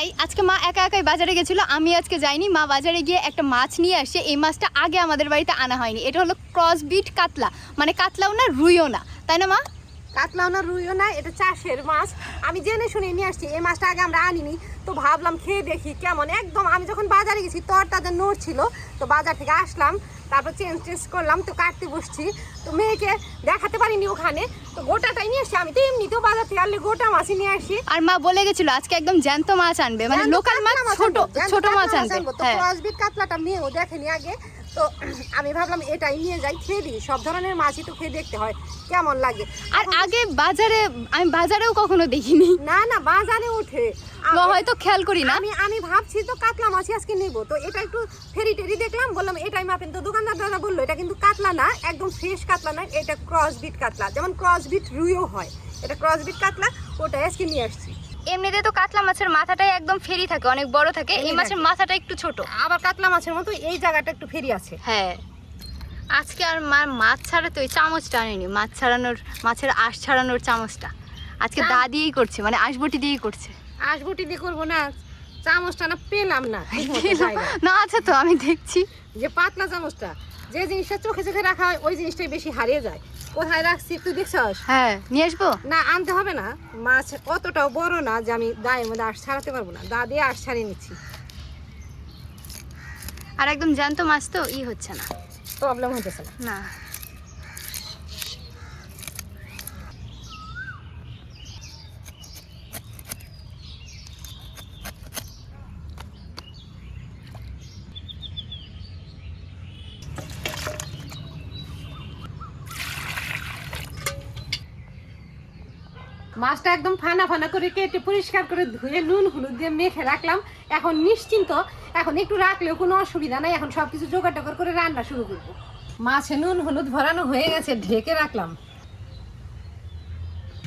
High আজকে মা একা একাই বাজারে গেছিল, আমি আজকে যাইনি। মা বাজারে গিয়ে একটা মাছ নিয়ে আসছে, এই মাছটা আগে আমাদের বাড়িতে আনা হয়নি। এটা হলো ক্রসবিট কাতলা মানে কাতলাও না, রুইও না। তাই না মা? কাতলাও না, রুইও না, এটা চাষের মাছ। আমি জেনে শুনে নিয়ে আসছি, এই মাছটা আগে আমরা আনিনি, তো ভাবলাম খেয়ে দেখি কেমন। একদম আমি যখন বাজারে গেছি তর তাদের নোট ছিল তো বাজার থেকে আসলাম তারপর চেঞ্জ চেঞ্জ করলাম তো কাটতে বসছি। তো মেয়েকে দেখাতে পারিনি ওখানে। তো গোটাটাই নিয়ে আসি আমি। তো এমনিতেও বাজার থেকে আনলে গোটা মাছই নিয়ে আসি। আর মা বলে গেছিল আজকে একদম জ্যান্ত মাছ আনবে। মানে লোকাল মাছ ছোট ছোট মাছ আনবে। হ্যাঁ। কাতলাটা মেয়েও দেখেনি আগে। তো আমি ভাবলাম এটাই নিয়ে যাই খেয়ে দিই। সব ধরনের মাছই তো খেয়ে দেখতে হয় কেমন লাগে। আর আগে বাজারে আমি বাজারেও কখনো দেখিনি। না না বাজারে ওঠে। হয়তো খেয়াল করি না। আমি আমি ভাবছি তো কাতলা মাছই আজকে নেব। তো এটা একটু ফেরি টেরি দেখলাম বললাম এটাই মাপেন। তো দোকানদার দাদা বলল এটা কিন্তু কাতলা না একদম ফ্রেশ কাতলা না এটা ক্রসবিট কাতলা। যেমন ক্রসবিট রুইও হয় এটা ক্রসবিট কাতলা ওটাই আজকে নিয়ে আসছি। এমনিতে তো কাতলা মাছের মাথাটাই একদম ফেরি থাকে অনেক বড় থাকে। এই মাছের মাথাটা একটু ছোট। আবার কাতলা মাছের মতো এই জায়গাটা একটু ফেরি আছে। হ্যাঁ। আজকে আর মা মাছ ছাড়া তো ওই চামচটা আনেনি। মাছ ছাড়ানোর মাছের আঁশ ছাড়ানোর চামচটা। আজকে দা দিয়েই করছে মানে আঁশবটি দিয়েই করছে। আশবটি দিয়ে করব না চামচটা না পেলাম না না আছে তো আমি দেখছি। যে পাতলা চামচটা যে জিনিসটা চোখে চোখে রাখা হয় ওই জিনিসটাই বেশি হারিয়ে যায়। কোথায় রাখছি তুই দেখছস? হ্যাঁ নিয়ে আসব? না আনতে হবে না। মাছ অতটাও বড় না যে আমি দায়ের মধ্যে আশ ছাড়াতে পারব না। দা দিয়ে আশ ছাড়িয়ে নিচ্ছি। আর একদম জ্যান্ত মাছ তো ই হচ্ছে না। প্রবলেম হতেছে না। না। মাছটা একদম ফানা ফানা করে কেটে পরিষ্কার করে ধুয়ে নুন হলুদ দিয়ে মেখে রাখলাম। এখন নিশ্চিন্ত, এখন একটু রাখলেও কোনো অসুবিধা নাই, এখন সব কিছু জোগাড় করে রান্না শুরু করব। মাছে নুন হলুদ ভরানো হয়ে গেছে, ঢেকে রাখলাম।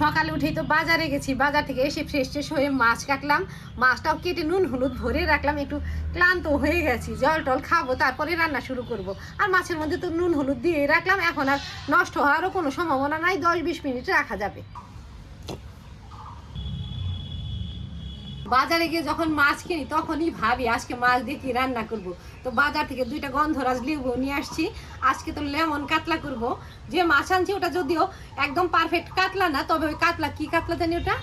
সকালে উঠেই তো বাজারে গেছি, বাজার থেকে এসে ফ্রেশ ট্রেশ হয়ে মাছ কাটলাম। মাছটাও কেটে নুন হলুদ ভরে রাখলাম, একটু ক্লান্ত হয়ে গেছি, জল টল খাব, তারপরে রান্না শুরু করব। আর মাছের মধ্যে তো নুন হলুদ দিয়ে রাখলাম, এখন আর নষ্ট হওয়ারও কোনো সম্ভাবনা নাই, দশ বিশ মিনিট রাখা যাবে। বাজারে গিয়ে যখন মাছ কিনি তখনই ভাবি আজকে মাছ দিয়ে কি রান্না করব। তো বাজার থেকে দুইটা গন্ধরাজ লেবু নিয়ে আসছি। আজকে তো লেমন কাতলা করব। যে মাছ আনছি ওটা যদিও একদম পারফেক্ট কাতলা না তবে ওই কাতলা কি কাতলা জানি ওটা?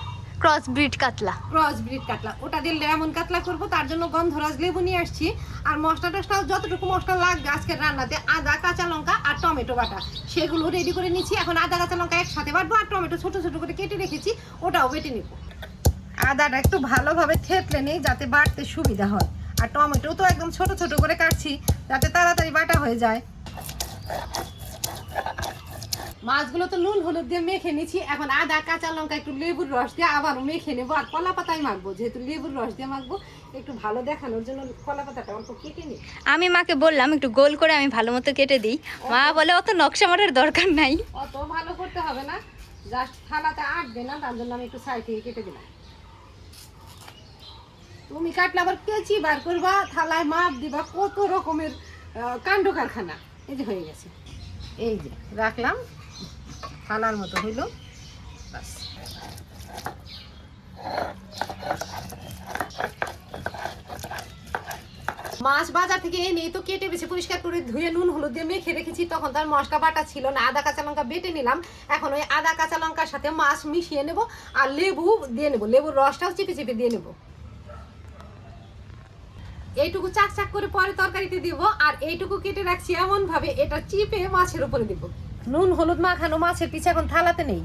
ক্রস ব্রিড কাতলা। ক্রস ব্রিড কাতলা। ওটা দিয়ে লেমন কাতলা করব তার জন্য গন্ধরাজ লেবু নিয়ে আসছি। আর মশলা টসলাও যতটুকু মশলা লাগবে আজকে রান্নাতে আদা কাঁচা লঙ্কা আর টমেটো বাটা। সেগুলো রেডি করে নিচ্ছি। এখন আদা কাঁচা লঙ্কা একসাথে বাটবো আর টমেটো ছোটো ছোটো করে কেটে রেখেছি ওটাও বেটে নিব। আদাটা একটু ভালোভাবে থেতলে নেই যাতে বাটতে সুবিধা হয়। আর টমেটো তো একদম ছোট ছোট করে কাটছি যাতে তাড়াতাড়ি বাটা হয়ে যায়। মাছগুলো তো নুন হলুদ দিয়ে মেখে নিচ্ছি এখন আদা কাঁচা লঙ্কা একটু লেবুর রস দিয়ে আবার মেখে নেব। আর কলা পাতায় মাখবো যেহেতু লেবুর রস দিয়ে মাখবো একটু ভালো দেখানোর জন্য কলা পাতাটা অল্প কেটে নিই। আমি মাকে বললাম একটু গোল করে আমি ভালো মতো কেটে দিই। মা বলে অত নকশা মারার দরকার নাই। অত ভালো করতে হবে না জাস্ট থালাতে আটবে না তার জন্য আমি একটু সাইড থেকে কেটে দিলাম। তুমি কাটলে আবার কেচি বার করবা, থালায় মাপ দিবা, কত রকমের কাণ্ড কারখানা। এই যে হয়ে গেছে। এই যে, রাখলাম। থালার মতো হইল। মাছ বাজার থেকে এনে তো কেটে বেছে পরিষ্কার করে ধুয়ে নুন, হলুদ দিয়ে মেখে রেখেছি। তখন তার মশলা বাটা ছিল না। আদা, কাঁচা লঙ্কা বেটে নিলাম। এখন ওই আদা, কাঁচা লঙ্কার সাথে মাছ মিশিয়ে নেব আর লেবু দিয়ে নেব। লেবুর রসটাও চিপে চিপে দিয়ে নেব। এইটুকু চাক চাক করে পরে তরকারিতে দিব, আর এইটুকু কেটে রাখছি এমন ভাবে এটা চিপে মাছের উপরে দিব। নুন, হলুদ মাখানো মাছের পিছে এখন থালাতে নেই।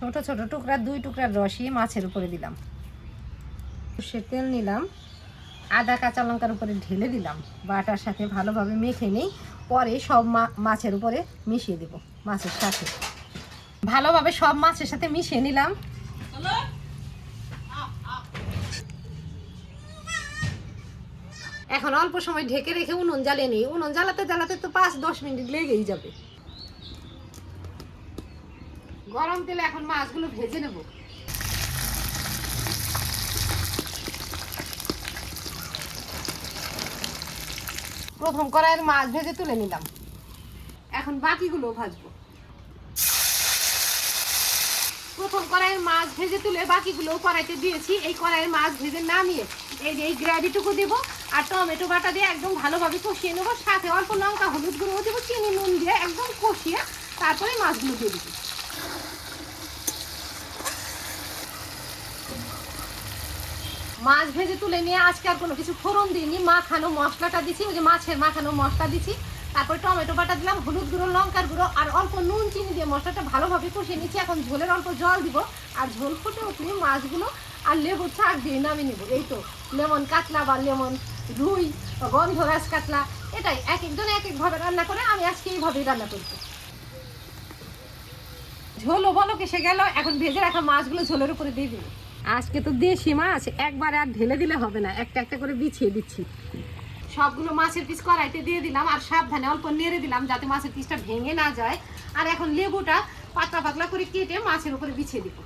ছোট ছোট টুকরা, দুই টুকরার রসই মাছের উপরে দিলাম। সে তেল নিলাম, আদা, কাঁচা লঙ্কার উপরে ঢেলে দিলাম। বাটার সাথে ভালোভাবে মেখে নেই, পরে সব মাছের উপরে মিশিয়ে দেব, মাছের সাথে। ভালোভাবে সব মাছের সাথে মিশিয়ে নিলাম। এখন অল্প সময় ঢেকে রেখে উনুন জ্বালিয়ে নিই। উনুন জ্বালাতে জ্বালাতে তো পাঁচ দশ মিনিট লেগেই যাবে। গরম তেলে এখন মাছগুলো ভেজে নেব। প্রথম কড়াইয়ের মাছ ভেজে তুলে নিলাম। এখন বাকিগুলো ভাজবো। প্রথম কড়াইয়ের মাছ ভেজে তুলে বাকিগুলো কড়াইতে দিয়েছি। এই কড়াইয়ের মাছ ভেজে নামিয়ে এই এই গ্রেভিটুকু দেবো আর টমেটো বাটা দিয়ে একদম ভালোভাবে কষিয়ে নেব। সাথে অল্প লঙ্কা, হলুদ গুঁড়ো দেবো, চিনি, নুন দিয়ে একদম কষিয়ে তারপরে মাছগুলো দিয়ে দিবি। মাছ ভেজে তুলে নিয়ে আজকে আর কোনো কিছু ফোড়ন দিইনি। মাখানো মশলাটা দিছি, ওই যে মাছের মাখানো মশলা দিছি। তারপর টমেটো বাটা দিলাম, হলুদ গুঁড়ো, লঙ্কার গুঁড়ো আর অল্প নুন, চিনি দিয়ে মশলাটা ভালোভাবে কষিয়ে নিচ্ছি। এখন ঝোলের অল্প জল দিব। আর ঝোল ফুটে উঠলে মাছগুলো আর লেবুর চাক দিয়ে নামিয়ে নেব। এই তো লেমন কাতলা বা লেমন রুই বা গন্ধরাজ কাতলা এটাই এক একজন এক একভাবে রান্না করে আমি আজকে এইভাবেই রান্না করব ঝোলও বলো কেসে গেল এখন ভেজে রাখা মাছগুলো ঝোলের উপরে দিয়ে দিবি। আজকে তো দেশি মাছ একবারে আর ঢেলে দিলে হবে না একটা একটা করে বিছিয়ে দিচ্ছি। সবগুলো মাছের পিস কড়াইতে দিয়ে দিলাম আর সাবধানে অল্প নেড়ে দিলাম যাতে মাছের পিসটা ভেঙে না যায়। আর এখন লেবুটা পাতলা পাতলা করে কেটে মাছের উপরে বিছিয়ে দিব।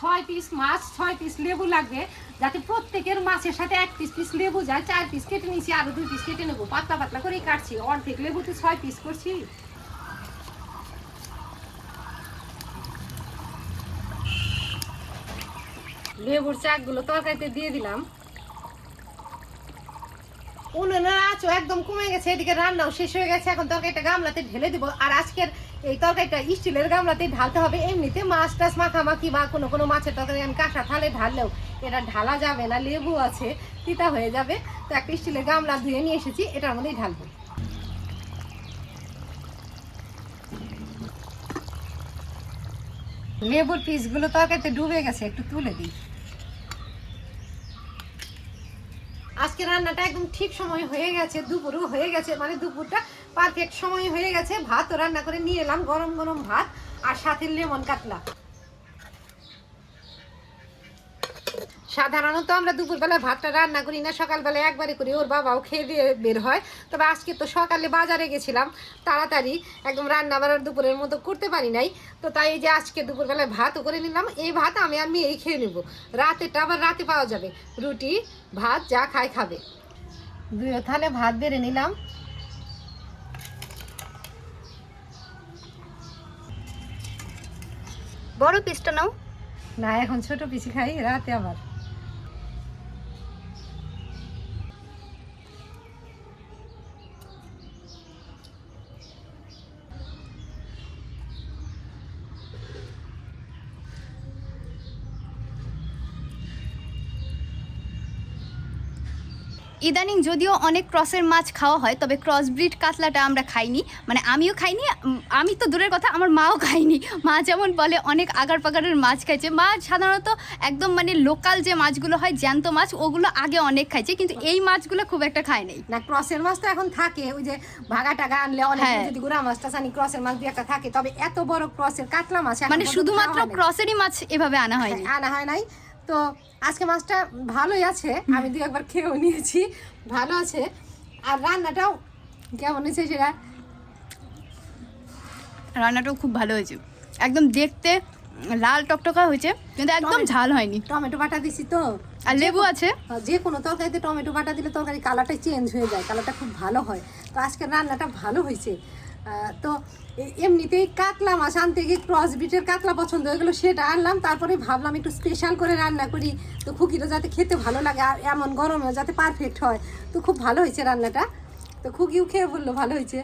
ছয় পিস মাছ, ছয় পিস লেবু লাগবে। যাতে প্রত্যেকের মাছের সাথে এক পিস পিস লেবু যায়, চার পিস কেটে নিয়েছি আরও দুই পিস কেটে নেব। পাতলা পাতলা করেই কাটছি। অর্ধেক লেবুতে ছয় পিস করছি। লেবুর চাকগুলো তরকারিতে দিয়ে দিলাম। উনুনের আঁচও একদম কমে গেছে, এদিকে রান্নাও শেষ হয়ে গেছে। এখন তরকারিটা গামলাতে ঢেলে দিব। আর আজকের এই তরকারিটা স্টিলের গামলাতে ঢালতে হবে। এমনিতে মাছ টাছ মাখামাখি বা কোনো কোনো মাছের তরকারি আমি কাঁসা থালে ঢাললেও এটা ঢালা যাবে না, লেবু আছে, তিতা হয়ে যাবে। তো একটা স্টিলের গামলা ধুয়ে নিয়ে এসেছি, এটার মধ্যেই ঢালবো। লেবুর পিসগুলো তরকারিতে ডুবে গেছে, একটু তুলে দিই। আজকে রান্নাটা একদম ঠিক সময় হয়ে গেছে, দুপুরও হয়ে গেছে মানে দুপুরটা পারফেক্ট সময় হয়ে গেছে ভাতও রান্না করে নিয়ে এলাম, গরম গরম ভাত আর সাথে লেমন কাতলা। সাধারণত আমরা দুপুরবেলা ভাতটা রান্না করি না, সকালবেলা একবারে করি, ওর বাবাও খেয়ে দিয়ে বের হয়। তবে আজকে তো সকালে বাজারে গেছিলাম, তাড়াতাড়ি একদম রান্না বান্নার দুপুরের মতো করতে পারি নাই। তো তাই এই যে আজকে দুপুরবেলায় ভাতও করে নিলাম, এই ভাত আমি আর মেয়েই খেয়ে নেব। রাতেটা আবার রাতে পাওয়া যাবে, রুটি, ভাত, যা খায় খাবে। দুই থালে ভাত বেড়ে নিলাম বড় পিসটা নাও। না এখন ছোট পিসি খাই রাতে আবার। ইদানিং যদিও অনেক ক্রসের মাছ খাওয়া হয় তবে ক্রস ব্রিড কাতলাটা আমরা খাইনি। মানে আমিও খাইনি আমি তো দূরের কথা আমার মাও খাইনি মা যেমন বলে অনেক আগার পাগারের মাছ খাইছে। মা সাধারণত একদম মানে লোকাল যে মাছগুলো হয় জ্যান্ত মাছ ওগুলো আগে অনেক খাইছে কিন্তু এই মাছগুলো খুব একটা খায় নাই। না ক্রসের মাছ তো এখন থাকে ওই যে ভাগা টাগা আনলে অনেক হ্যাঁ। যদি গুড়া মাছটা জানি ক্রসের মাছ দুই একটা থাকে তবে এত বড় ক্রসের কাতলা মাছ মানে শুধুমাত্র হয়। ক্রসেরই মাছ এভাবে আনা হয়নি। আনা হয় নাই। তো আজকে মাছটা ভালোই আছে আমি দুই একবার খেয়েও নিয়েছি ভালো আছে। আর রান্নাটাও কেমন হয়েছে সেটা? রান্নাটাও খুব ভালো হয়েছে। একদম দেখতে লাল টকটকা হয়েছে কিন্তু একদম ঝাল হয়নি। টমেটো বাটা দিছি তো। আর লেবু আছে? যে কোনো তরকারিতে টমেটো বাটা দিলে তরকারি কালারটা চেঞ্জ হয়ে যায় কালারটা খুব ভালো হয়। তো আজকের রান্নাটা ভালো হয়েছে। তো এমনিতেই কাতলা মাছ আনতে গিয়ে ক্রস বিটের কাতলা পছন্দ হয়ে গেলো, সেটা আনলাম। তারপরে ভাবলাম একটু স্পেশাল করে রান্না করি। তো খুকিরও যাতে খেতে ভালো লাগে, আর এমন গরমেও যাতে পারফেক্ট হয়। তো খুব ভালো হয়েছে রান্নাটা। তো খুকিও খেয়ে বলল, ভালো হয়েছে।